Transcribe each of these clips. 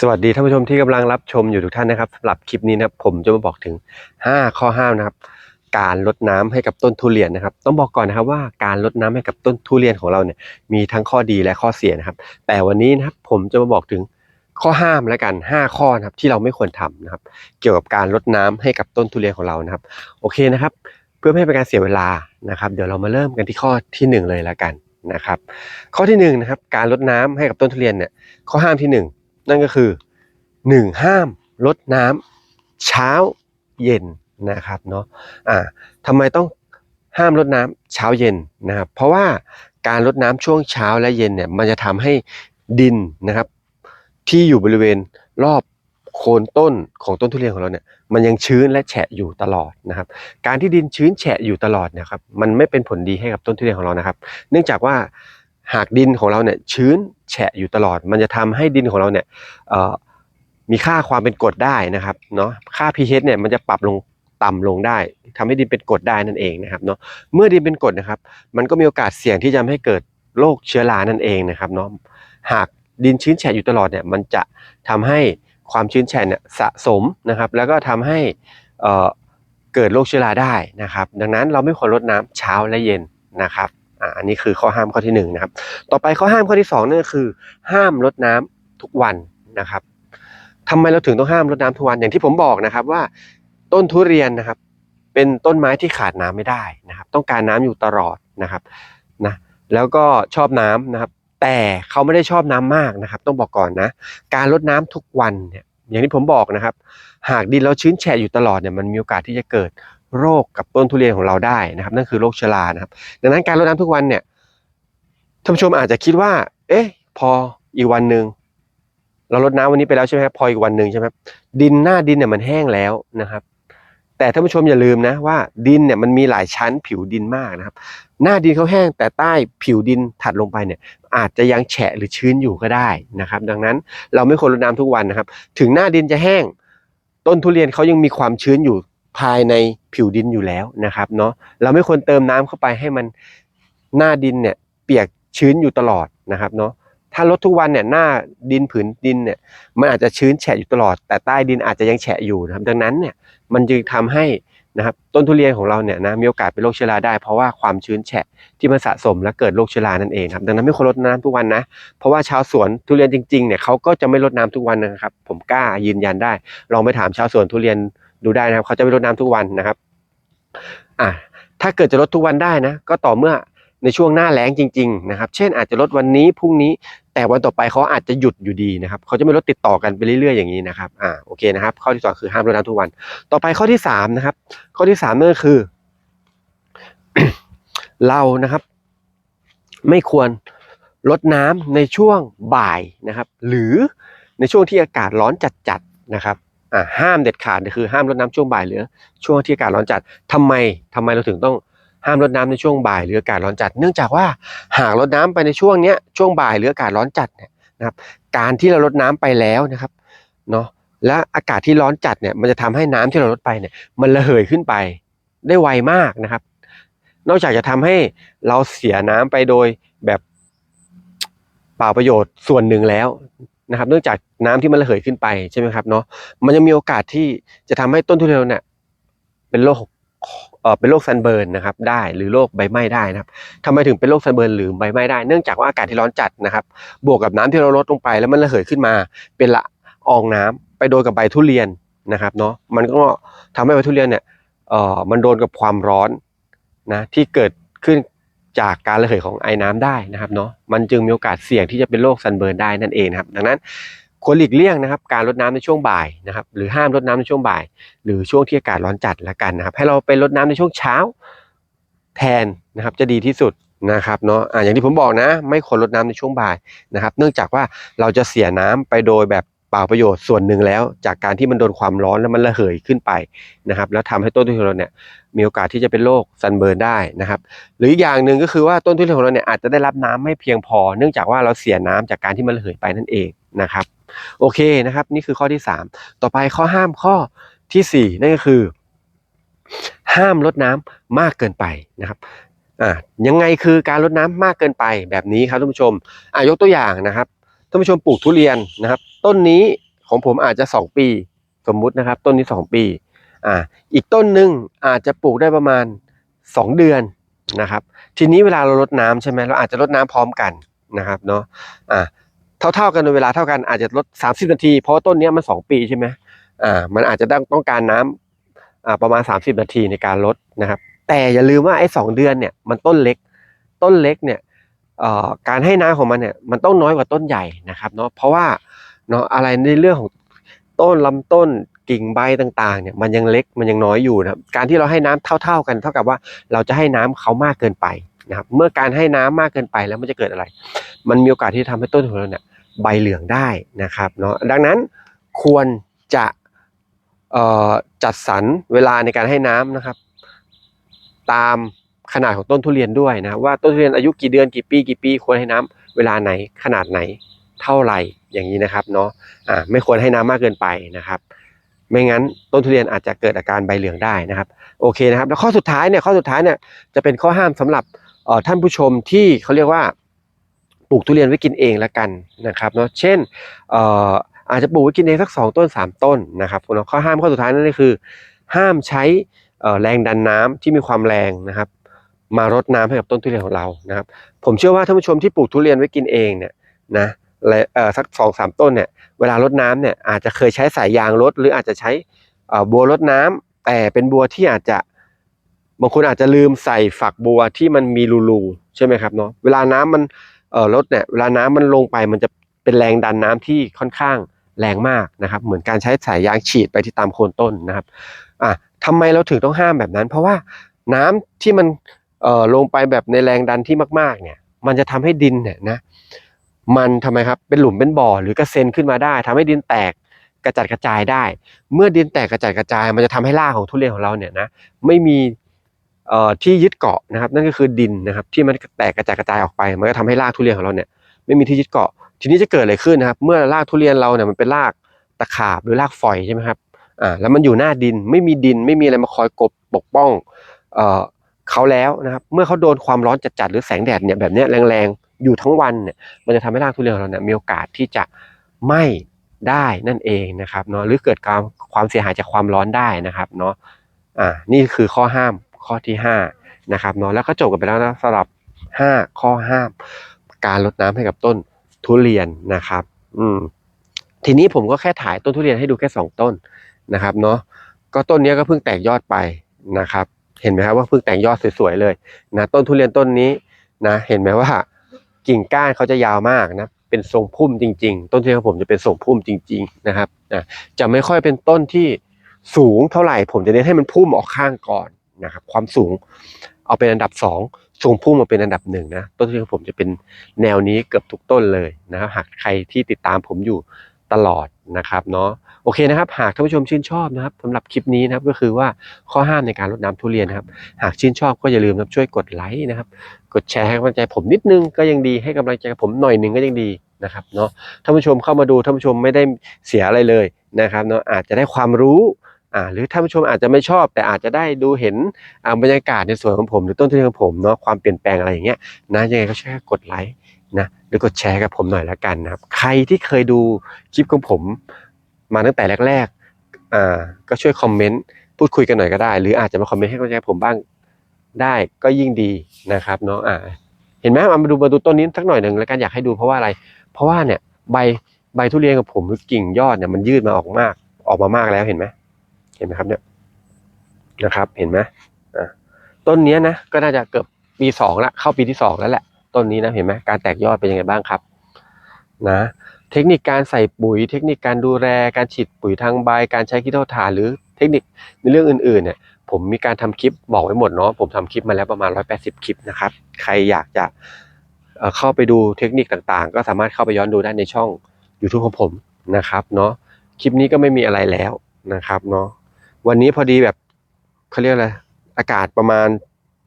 สวัสดีท่านผู้ชมที่กำลังรับชมอยู่ทุกท่านนะครับสำหรับคลิปนี้นะครับผมจะมาบอกถึง 5 ข้อห้ามนะครับ การลดน้ำให้กับต้นทุเรียนนะครับ ต้องบอกก่อนนะครับว่าการลดน้ำให้กับต้นทุเรียนของเราเนี่ยมีทั้งข้อดีและข้อเสียนะครับ แต่วันนี้นะครับผมจะมาบอกถึงข้อห้ามและกัน 5 ข้อนะครับที่เราไม่ควรทำนะครับ เกี่ยวกับการลดน้ำให้กับต้นทุเรียนของเรานะครับ โอเคนะครับ เพื่อไม่ให้เป็นการเสียเวลานะครับ เดี๋ยวเรามาเริ่มกันที่ข้อทีหนึ่1 เลยแล้วกันนะครับ ข้อที่1นะครับการลดน้ำให้กับต้นทุเรียนเนี่ยข้อห้ามที่ 1 นั่นก็คือ 1 ห้ามลดน้ำเช้าเย็นนะครับเนาะอ่าทำไมต้องห้ามลดน้ำเช้าเย็นนะครับเพราะว่าการลดน้ำช่วงเช้าและเย็นเนี่ยมันจะทำให้ดินนะครับที่อยู่บริเวณรอบโคนต้นของต้นทุเรียนของเราเนี่ยมันยังชื้นและแฉะอยู่ตลอดนะครับ การที่ดินชื้นแฉะอยู่ตลอดเนะครับมันไม่เป็นผลดีให้กับต้นทุเรียนของเรานะครับ เนื่องจากว่า หากดินของเราเนี่ยชื้นแฉะอยู่ตลอด มันจะทำให้ดินของเราเนี่ยมีค่าความเป็นกรดได้นะครับเนาะค่า pH เนี่ยมันจะปรับลงต่ำลงได้ทำให้ดินเป็นกรดได้นั่นเองนะครับเนาะเมื่อดินเป็นกรดนะครับ มันก็มีโอกาสเสี่ยงที่จะทำให้เกิดโรคเชื้อรานั่นเองนะครับเนาะหากดินชื้นแฉะอยู่ตลอดเนี่ยมันจะทำให้ความชื้นแฉะเนี่ยสะสมนะครับ แล้วก็ทำให้เกิดโรคเชื้อราได้นะครับ ดังนั้นเราไม่ควรรดน้ำเช้าและเย็นนะครับ อ่าอันนี้คือข้อห้ามข้อที่หนึ่งนะครับ ต่อไปข้อห้ามข้อที่สองนั่นคือ ห้ามรดน้ำทุกวันนะครับทำไมเราถึงต้องห้ามรดน้ำทุกวันอย่างที่ผมบอกนะครับว่า ต้นทุเรียนนะครับ เป็นต้นไม้ที่ขาดน้ำไม่ได้นะครับ ต้องการน้ำอยู่ตลอดนะครับนะแล้วก็ชอบน้ำนะครับ แต่เขาไม่ได้ชอบน้ำมากนะครับ ต้องบอกก่อนนะ การรดน้ำทุกวันเนี่ยอย่างที่ผมบอกนะครับ หากดินเราชื้นแฉะอยู่ตลอดเนี่ยมันมีโอกาสที่จะเกิด โรคกับต้นทุเรียนของเราได้นะครับ นั่นคือโรคชรานะครับ ดังนั้นการรดน้ำทุกวันเนี่ยท่านผู้ชมอาจจะคิดว่า เอ๊ะ พออีกวันหนึ่งเรารดน้ำวันนี้ไปแล้วใช่ไหมครับพออีกวันหนึ่งใช่ไหมครับดินหน้าดินเนี่ยมันแห้งแล้วนะครับ แต่ท่านผู้ชมอย่าลืมนะว่าดินเนี่ยมันมีหลายชั้นผิวดินมากนะครับ หน้าดินเขาแห้งแต่ใต้ผิวดินถัดลงไปเนี่ย อาจจะยังแฉะหรือชื้นอยู่ก็ได้นะครับ ดังนั้นเราไม่ควรรดน้ำทุกวันนะครับ ถึงหน้าดินจะแห้ง ต้นทุเรียนเขายังมีความชื้นอยู่ ภายในผิวดินอยู่แล้วนะครับเนาะเราไม่ควรเติมน้ำเข้าไปให้มันหน้าดินเนี่ยเปียกชื้นอยู่ตลอดนะครับเนาะถ้าลดทุกวันเนี่ยหน้าดินผืนดินเนี่ยมันอาจจะชื้นแฉะอยู่ตลอด แต่ใต้ดินอาจจะยังแฉะอยู่นะครับดังนั้นเนี่ยมันจึงทำให้ นะครับต้นทุเรียนของเราเนี่ยนะมีโอกาสเป็นโรคเชื้อราได้เพราะว่าความชื้นแฉะที่มันสะสมและเกิดโรคเชื้อรานั่นเองครับดังนั้นไม่ควรรดน้ำทุกวันนะ เพราะว่าชาวสวนทุเรียนจริงๆเนี่ยเขาก็จะไม่รดน้ำทุกวันนะครับ ผมกล้ายืนยันได้ ลองไปถามชาวสวนทุเรียนดูได้นะครับ เขาจะไม่รดน้ำทุกวันนะครับอะถ้าเกิดจะลดทุกวันได้นะ ก็ต่อเมื่อในช่วงหน้าแล้งจริง ๆ นะครับ เช่นอาจจะลดวันนี้พรุ่งนี้ แต่วันต่อไปเขาอาจจะหยุดอยู่ดีนะครับเขาจะไม่ลดติดต่อกันไปเรื่อยๆอย่างนี้นะครับอ่าโอเคนะครับ ข้อที่สองคือห้ามรดน้ำทุกวัน ต่อไปข้อที่สามนะครับ ข้อที่สามนั่นคือ เรานะครับ ไม่ควรลดน้ำในช่วงบ่ายนะครับ หรือในช่วงที่อากาศร้อนจัดๆนะครับอ่าห้ามเด็ดขาดคือห้ามรดน้ำช่วงบ่ายหรือ ช่วงที่อากาศร้อนจัดทำไมทำไมเราถึงต้อง ห้ามรดน้ำในช่วงบ่ายหรืออากาศร้อนจัด เนื่องจากว่าหากรดน้ำไปในช่วงเนี้ยช่วงบ่ายหรืออากาศร้อนจัดเนี่ยนะครับ การที่เรารดน้ำไปแล้วนะครับเนาะและอากาศที่ร้อนจัดเนี่ยมันจะทำให้น้ำที่เราลดไปเนี่ยมันระเหยขึ้นไปได้ไวมากนะครับ นอกจากจะทำให้เราเสียน้ำไปโดยแบบเปล่าประโยชน์ส่วนหนึ่งแล้วนะครับ เนื่องจากน้ำที่มันระเหยขึ้นไปใช่ไหมครับเนาะมันยังมีโอกาสที่จะทำให้ต้นทุเรียนเนี่ยเป็นโรค เอ่อเป็นโรคซันเบิร์นนะครับได้หรือโรคใบไหม้ได้นะครับทำไมถึงเป็นโรคซันเบิร์นหรือใบไหม้ได้เนื่องจากว่าอากาศที่ร้อนจัดนะครับ บวกกับน้ำที่เราลดลงไป แล้วมันระเหยขึ้นมา เป็นละอองน้ำไปโดนกับใบทุเรียนนะครับเนาะมันก็ทำให้ใบทุเรียนเนี่ยเอ่อมันโดนกับความร้อนนะที่เกิดขึ้นจากการระเหยของไอ้น้ำได้นะครับเนาะมันจึงมีโอกาสเสี่ยงที่จะเป็นโรคซันเบิร์นได้นั่นเองครับ ดังนั้น ควรหลีกเลี่ยงนะครับ การรดน้ำในช่วงบ่ายนะครับ หรือห้ามรดน้ำในช่วงบ่าย หรือช่วงที่อากาศร้อนจัดละกันนะครับ ให้เราไปรดน้ำในช่วงเช้าแทนนะครับจะดีที่สุดนะครับเนาะอ่าอย่างที่ผมบอกนะ ไม่ควรรดน้ำในช่วงบ่ายนะครับ เนื่องจากว่าเราจะเสียน้ำไปโดยแบบเปล่าประโยชน์ส่วนหนึ่งแล้ว จากการที่มันโดนความร้อนแล้วมันระเหยขึ้นไปนะครับ แล้วทำให้ต้นทุเรียนของเราเนี่ยมีโอกาสที่จะเป็นโรคซันเบิร์นได้นะครับ หรืออีกอย่างหนึ่งก็คือว่าต้นทุเรียนของเราเนี่ยอาจจะได้รับน้ำไม่เพียงพอ เนื่องจากว่าเราเสียน้ำจากการที่มันระเหยไปนั่นเองนะครับ โอเคนะครับ นี่คือข้อที่สามต่อไปข้อห้ามข้อที่สี่นั่นก็คือ ห้ามลดน้ำมากเกินไปนะครับอ่ายังไงคือการลดน้ำมากเกินไปแบบนี้ครับท่านผู้ชมอ่ายกตัวอย่างนะครับท่านผู้ชมปลูกทุเรียนนะครับ ต้นนี้ของผมอาจจะสองปี สมมุตินะครับ ต้นนี้สองปีอ่าอีกต้นหนึ่งอาจจะปลูกได้ประมาณสองเดือนนะครับ ทีนี้เวลาเรารดน้ำใช่ไหมเราอาจจะรดน้ำพร้อมกันนะครับเนาะอ่า เท่าๆกันในเวลาเท่ากันอาจจะลด 30 นาที เพราะต้นนี้มันสองปีใช่ไหมอ่ามันอาจจะต้องต้องการน้ำอ่าประมาณ 30 นาทีในการลดนะครับ แต่อย่าลืมว่าไอ้สองเดือนเนี่ยมันต้นเล็ก ต้นเล็กเนี่ยเอ่อการให้น้ำของมันเนี่ยมันต้องน้อยกว่าต้นใหญ่นะครับเนาะเพราะว่าเนาะอะไรในเรื่องของต้นลำต้นกิ่งใบต่างๆเนี่ยมันยังเล็กมันยังน้อยอยู่นะครับการที่เราให้น้ำเท่า ๆกัน เท่ากับว่าเราจะให้น้ำเขามากเกินไป นะครับเมื่อการให้น้ำมากเกินไปแล้วมันจะเกิดอะไร มันมีโอกาสที่จะทำให้ต้นของเราเนี่ยใบเหลืองได้นะครับเนาะดังนั้นควรจะจัดสรรเวลาในการให้น้ำนะครับ ตามขนาดของต้นทุเรียนด้วยนะว่าต้นทุเรียนอายุกี่เดือนกี่ปีกี่ปี ควรให้น้ำเวลาไหนขนาดไหนเท่าไหร่อย่างนี้นะครับเนาะอ่าไม่ควรให้น้ำมากเกินไปนะครับ ไม่งั้นต้นทุเรียนอาจจะเกิดอาการใบเหลืองได้นะครับ โอเคนะครับ แล้วข้อสุดท้ายเนี่ยข้อสุดท้ายเนี่ยจะเป็นข้อห้ามสำหรับ ท่านผู้ชมที่เขาเรียกว่าปลูกทุเรียนไว้กินเองละกันนะครับเนาะเช่นเอ่ออาจจะปลูกไว้กินเองสักสองต้นสามต้นนะครับเนาะข้อห้ามข้อสุดท้ายนั่นก็คือ ห้ามใช้แรงดันน้ำที่มีความแรงนะครับ มารดน้ำให้กับต้นทุเรียนของเรานะครับ ผมเชื่อว่าท่านผู้ชมที่ปลูกทุเรียนไว้กินเองเนี่ยนะและเอ่อสักสองสามต้นเนี่ยเวลารดน้ำเนี่ยอาจจะเคยใช้สายยางรดหรืออาจจะใช้บัวรดน้ำแต่เป็นบัวที่อาจจะ บางคนอาจจะลืมใส่ฝักบัวที่มันมีรูๆใช่ไหมครับเนาะเวลาน้ำมันเอ่อรดเนี่ยเวลาน้ำมันลงไปมันจะเป็นแรงดันน้ำที่ค่อนข้างแรงมากนะครับ เหมือนการใช้สายยางฉีดไปที่ตามโคนต้นนะครับอะทำไมเราถึงต้องห้ามแบบนั้น เพราะว่าน้ำที่มันเอ่อลงไปแบบในแรงดันที่มากๆ เนี่ย มันจะทำให้ดินเนี่ยนะมันทำไมครับเป็นหลุมเป็นบ่อหรือกระเซ็นขึ้นมาได้ทำให้ดินแตกกระจัดกระจายได้ เมื่อดินแตกกระจัดกระจาย มันจะทำให้รากของทุเรียนของเราเนี่ยนะไม่มี ที่ยึดเกาะนะครับ นั่นก็คือดินนะครับ ที่มันแตกกระจัดกระจายออกไป มันก็ทำให้รากทุเรียนของเราเนี่ยไม่มีที่ยึดเกาะ ทีนี้จะเกิดอะไรขึ้นนะครับ เมื่อรากทุเรียนเราเนี่ยมันเป็นรากตะขาบหรือรากฝอยใช่ไหมครับอ่าแล้วมันอยู่หน้าดินไม่มีดินไม่มีอะไรมาคอยกบปกป้องเอ่อเขาแล้วนะครับ เมื่อเขาโดนความร้อนจัดๆหรือแสงแดดเนี่ยแบบนี้แรงๆอยู่ทั้งวันเนี่ยมันจะทำให้รากทุเรียนของเราเนี่ยมีโอกาสที่จะไหม้ได้นั่นเองนะครับเนาะหรือเกิดความความเสียหายจากความร้อนได้นะครับเนาะอ่านี่คือข้อห้าม ข้อที่ห้านะครับเนาะแล้วก็จบกันไปแล้วนะสำหรับห้าข้อห้ามการรดน้ำให้กับต้นทุเรียนนะครับ อืมทีนี้ผมก็แค่ถ่ายต้นทุเรียนให้ดูแค่สองต้นนะครับเนาะก็ต้นนี้ก็เพิ่งแตกยอดไปนะครับ เห็นไหมครับว่าเพิ่งแตกยอดสวยๆเลยนะต้นทุเรียนต้นนี้นะเห็นไหมว่ากิ่งก้านเขาจะยาวมากนะเป็นทรงพุ่มจริง ๆ ต้นทุเรียนของผมจะเป็นทรงพุ่มจริง ๆนะครับนะจะไม่ค่อยเป็นต้นที่สูงเท่าไหร่ ผมจะเน้นให้มันพุ่มออกข้างก่อน นะครับความสูงเอาเป็นอันดับสองทรงพุ่มมาเป็นอันดับหนึ่งนะต้นทุนของผมจะเป็นแนวนี้เกือบทุกต้นเลยนะครับหากใครที่ติดตามผมอยู่ตลอดนะครับเนาะโอเคนะครับ หากท่านผู้ชมชื่นชอบนะครับสำหรับคลิปนี้นะครับก็คือว่าข้อห้ามในการรดน้ำทุเรียนนะครับ หากชื่นชอบก็อย่าลืมนะครับช่วยกดไลค์นะครับ กดแชร์ให้กำลังใจผมนิดนึงก็ยังดีให้กำลังใจผมหน่อยหนึ่งก็ยังดีนะครับเนาะท่านผู้ชมเข้ามาดูท่านผู้ชมไม่ได้เสียอะไรเลยนะครับเนาะอาจจะได้ความรู้ อ่าหรือท่านผู้ชมอาจจะไม่ชอบ แต่อาจจะได้ดูเห็นอ่าบรรยากาศในสวนของผมหรือต้นทุเรียนของผมเนาะความเปลี่ยนแปลงอะไรอย่างเงี้ยนะยังไงก็ช่วยกดไลค์นะหรือกดแชร์กับผมหน่อยละกันนะครับ ใครที่เคยดูคลิปของผมมาตั้งแต่แรกๆอ่าก็ช่วยคอมเมนต์พูดคุยกันหน่อยก็ได้ หรืออาจจะมาคอมเมนต์ให้กำลังใจผมบ้างได้ก็ยิ่งดีนะครับเนาะอ่าเห็นไหมมาดูมาดูต้นนี้สักหน่อยหนึ่งแล้วกันอยากให้ดูเพราะว่าอะไร เพราะว่าเนี่ยใบใบทุเรียนกับผมหรือกิ่งยอดเนี่ยมันยืดมาออกมากออกมามากแล้วเห็นไหม เห็นไหมครับเนี่ยนะครับเห็นไหมต้นนี้นะก็น่าจะเกือบปีสองละเข้าปีที่สองแล้วแหละ ต้นนี้นะเห็นไหมการแตกยอดเป็นยังไงบ้างครับนะเทคนิคการใส่ปุ๋ย เทคนิคการดูแลการฉีดปุ๋ยทางใบการใช้ขี้เถ้าถ่านหรือเทคนิคในเรื่องอื่นๆเนี่ยผมมีการทำคลิปบอกไว้หมดเนาะผมทำคลิปมาแล้วประมาณ 180 คลิปนะครับ ใครอยากจะเอ่อเข้าไปดูเทคนิคต่างๆ ก็สามารถเข้าไปย้อนดูได้ในช่อง YouTube ของผมนะครับเนาะคลิปนี้ก็ไม่มีอะไรแล้วนะครับเนาะ วันนี้พอดีแบบเขาเรียกอะไรอากาศประมาณ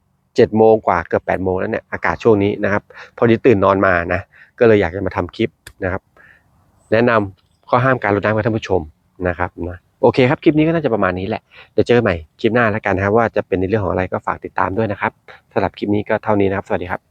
7โมงกว่าเกือบ8โมงแล้วเนี่ยอากาศช่วงนี้นะครับ พอดีตื่นนอนมานะก็เลยอยากจะมาทำคลิปนะครับ แนะนำข้อห้ามการรดน้ำให้ท่านผู้ชมนะครับนะโอเคครับ คลิปนี้ก็น่าจะประมาณนี้แหละ เดี๋ยวเจอกันใหม่คลิปหน้าแล้วกันนะครับว่าจะเป็นในเรื่องของอะไรก็ฝากติดตามด้วยนะครับสำหรับคลิปนี้ก็เท่านี้นะครับ สวัสดีครับ